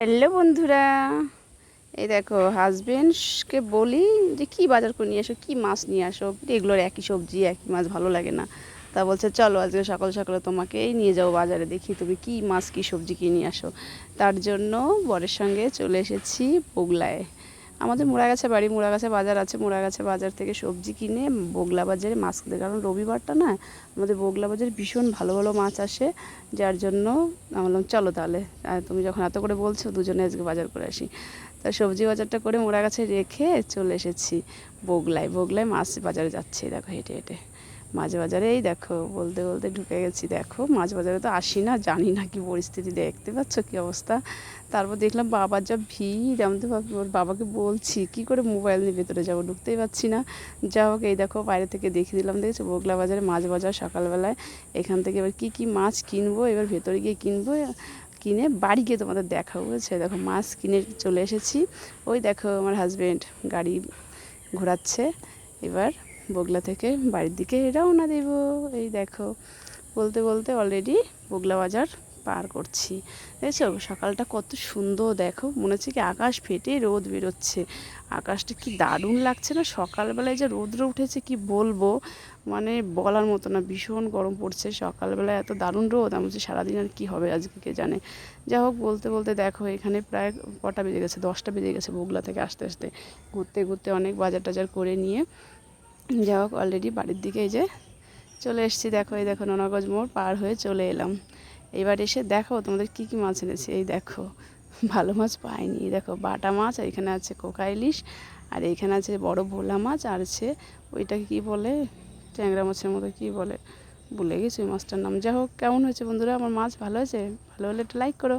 Hello বন্ধুরা, এই দেখো হাজবেন্ডকে বলি যে কি বাজার করে নিয়ে আসো, কি মাছ নিয়ে আসো এগুলোর একই সবজি, একই মাছ, ভালো লাগে না। তা বলছে, চলো আজকে সকাল সকালে তোমাকেই নিয়ে যাও বাজারে, দেখি তুমি কি মাছ, কি সবজি কি নিয়ে আসো। তার জন্য বরের সঙ্গে চলে এসেছি বগলায় আমাদের মোড়াগাছা বাড়ি, মোড়াগাছা বাজার আছে। মোড়াগাছা বাজার থেকে সবজি কিনে বগলা বাজারে মাছ কারণ রবিবারটা না আমাদের বগলা বাজারে ভীষণ ভালো ভালো মাছ আসে, যার জন্য আমি বললাম, চলো তাহলে তুমি যখন এত করে বলছো, দুজনে আজকে বাজার করে আসি। তা সবজি বাজারটা করে মোড়া গাছে রেখে চলে এসেছি বগলায়। বগলায় মাছ বাজারে যাচ্ছে, দেখো হেঁটে হেঁটে। মাছ বাজারে এই দেখো, বলতে বলতে ঢুকে গেছি, দেখো মাছ বাজারে তো আসি না, জানি না কি পরিস্থিতি, দেখতে পাচ্ছ কি অবস্থা। তারপর দেখলাম বাবার যা ভিড়, আমি তো ওর বাবাকে বলছি, কি করে মোবাইল নিয়ে ভেতরে যাব, ঢুকতেই পারছি না। যা হোক, এই দেখো, বাইরে থেকে দেখিয়ে দিলাম, দেখেছ? বগলা বাজারে মাছ বাজার সকালবেলায়, এখান থেকে এবার কি কি মাছ কিনবো, এবার ভেতরে গিয়ে কিনবো, কিনে বাড়ি গিয়ে তোমাদের দেখাবো, বুঝছে? দেখো, মাছ কিনে চলে এসেছি। ওই দেখো, আমার হাজব্যান্ড গাড়ি ঘোরাচ্ছে, এবার বগলা থেকে বাড়ির দিকে রওনা দেব। এই দেখো, বলতে বলতে অলরেডি বগলা বাজার পার করছি। দেখছ সকালটা কত সুন্দর দেখো, মনে হচ্ছে কি আকাশ ফেটে রোদ বেরোচ্ছে। আকাশটা কি দারুণ লাগছে না? সকালবেলায় যে রোদ্র উঠেছে, কি বলব? মানে বলার মতো না, ভীষণ গরম পড়ছে। সকালবেলায় এত দারুণ রোদ, আমি বলছি সারাদিন আর কী হবে আজকে, কে জানে? যা হোক, বলতে বলতে দেখো, এখানে প্রায় কটা বেজে গেছে, দশটা বেজে গেছে বগলা থেকে আসতে আসতে। ঘুরতে ঘুরতে অনেক বাজার টাজার করে নিয়ে যা হোক অলরেডি বাড়ির দিকে এই যে চলে এসেছি। দেখো, এই দেখো নোনাগজ মোড় পার হয়ে চলে এলাম। এবার এসে দেখো তোমাদের কি কি মাছ এনেছি। এই দেখো, ভালো মাছ পাইনি। দেখো, বাটা মাছ, আর এখানে আছে কোকা ইলিশ, আর এইখানে আছে বড় ভোলা মাছ, আর আছে ওইটাকে কি বলে, ট্যাংরা মাছের মতো কি বলে, ভুলে গেছি ওই মাছটার নাম। যা হোক, কেমন হয়েছে বন্ধুরা? আমার মাছ ভালো হয়েছে? ভালো হলে একটা লাইক করো।